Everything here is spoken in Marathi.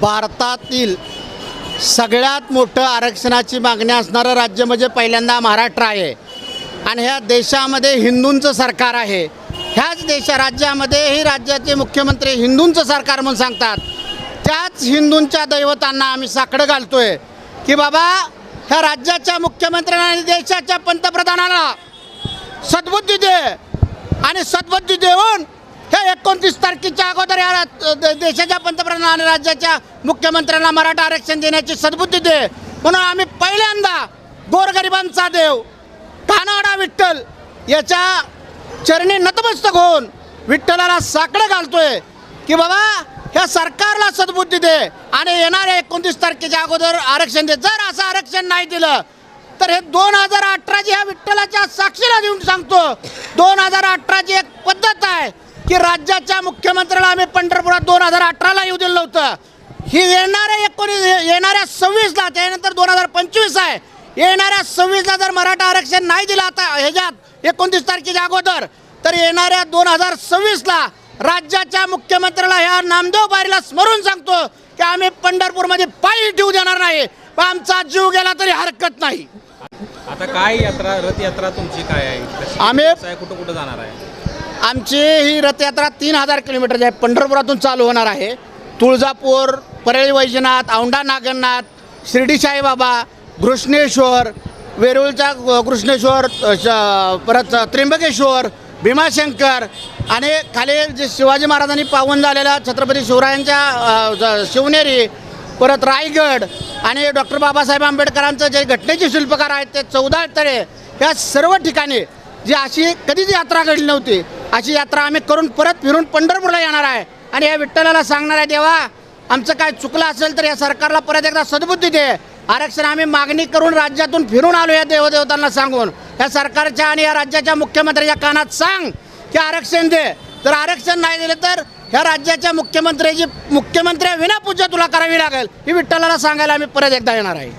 भारतातील सगळ्यात मोठं आरक्षणाची मागणी असणारं राज्य म्हणजे पहिल्यांदा महाराष्ट्र आहे. आणि ह्या देशामध्ये हिंदूंचं सरकार आहे. ह्याच देशा राज्यामध्ये ही राज्याचे मुख्यमंत्री हिंदूंचं सरकार म्हणून सांगतात. त्याच हिंदूंच्या दैवतांना आम्ही साकडं घालतोय की बाबा ह्या राज्याच्या मुख्यमंत्र्यांना आणि देशाच्या पंतप्रधानाला सद्बुद्धी दे आणि सद्बुद्धी देऊन हे एकोणतीस तारखेच्या अगोदर या देशाच्या पंतप्रधान आणि राज्याच्या मुख्यमंत्र्यांना मराठा आरक्षण देण्याची सद्बुद्धी दे. म्हणून आम्ही पहिल्यांदा गोरगरिबांचा देव कानाडा विठ्ठल याच्या चरणी नतमस्तक होऊन विठ्ठलाला साकडं घालतोय की बाबा ह्या सरकारला सद्बुद्धी दे आणि येणाऱ्या एकोणतीस तारखेच्या अगोदर आरक्षण दे. जर असं आरक्षण नाही दिलं तर हे दोन हजार अठराची ह्या विठ्ठलाच्या साक्षीला देऊन सांगतो. दोन हजार अठराची एक पद्धत आहे. की राज्याच्या मुख्यमंत्र्याला आम्ही पंढरपुरात दोन हजार अठराला येऊ दिलं नव्हतं. ही येणाऱ्या एकोणीस येणाऱ्या सव्वीसला त्यानंतर दोन हजार पंचवीस आहे. येणाऱ्या सव्वीसला जर मराठा आरक्षण नाही दिलं आता ह्याच्यात एकोणतीस तारखेच्या अगोदर तर येणाऱ्या दोन हजार सव्वीसला राज्याच्या मुख्यमंत्र्याला ह्या नामदेव बारीला स्मरून सांगतो की आम्ही पंढरपूरमध्ये पायी ठेवू देणार नाही. पण आमचा जीव गेला तरी हरकत नाही. आता काय यात्रा रथयात्रा तुमची काय आहे? आम्ही- कुठं कुठं जाणार आहे? आमची ही रथयात्रा तीन हजार किलोमीटर आहे. पंढरपुरातून चालू होणार आहे. तुळजापूर परळी वैजनाथ औंढा नागनाथ शिर्डी साईबाबा घृष्णेश्वर वेरूळचा कृष्णेश्वर घृष्णेश्वर श- परत त्र्यंबकेश्वर भीमाशंकर आणि खाली जे शिवाजी महाराजांनी पावन झालेल्या छत्रपती शिवरायांच्या शिवनेरी परत रायगड आणि डॉक्टर बाबासाहेब आंबेडकरांचं जे घटनेचे शिल्पकार आहेत ते चौदा तळे या सर्व ठिकाणी जी अशी कधीच यात्रा घडली नव्हती. अशी यात्रा आम्ही करून परत फिरून पंढरपूरला येणार आहे. आणि या विठ्ठलाला सांगणार आहे देवा आमचं काय चुकलं असेल तर या सरकारला परत एकदा सद्बुद्धी दे. आरक्षण आम्ही मागणी करून राज्यातून फिरून आलो या देवदेवतांना सांगून. या सरकारच्या आणि या राज्याच्या मुख्यमंत्र्याच्या कानात सांग की आरक्षण दे. जर आरक्षण नाही दिलं तर ह्या राज्याच्या मुख्यमंत्र्याची मुख्यमंत्र्या विनापूजा तुला करावी लागेल. ही विठ्ठलाला सांगायला आम्ही परत एकदा येणार आहे.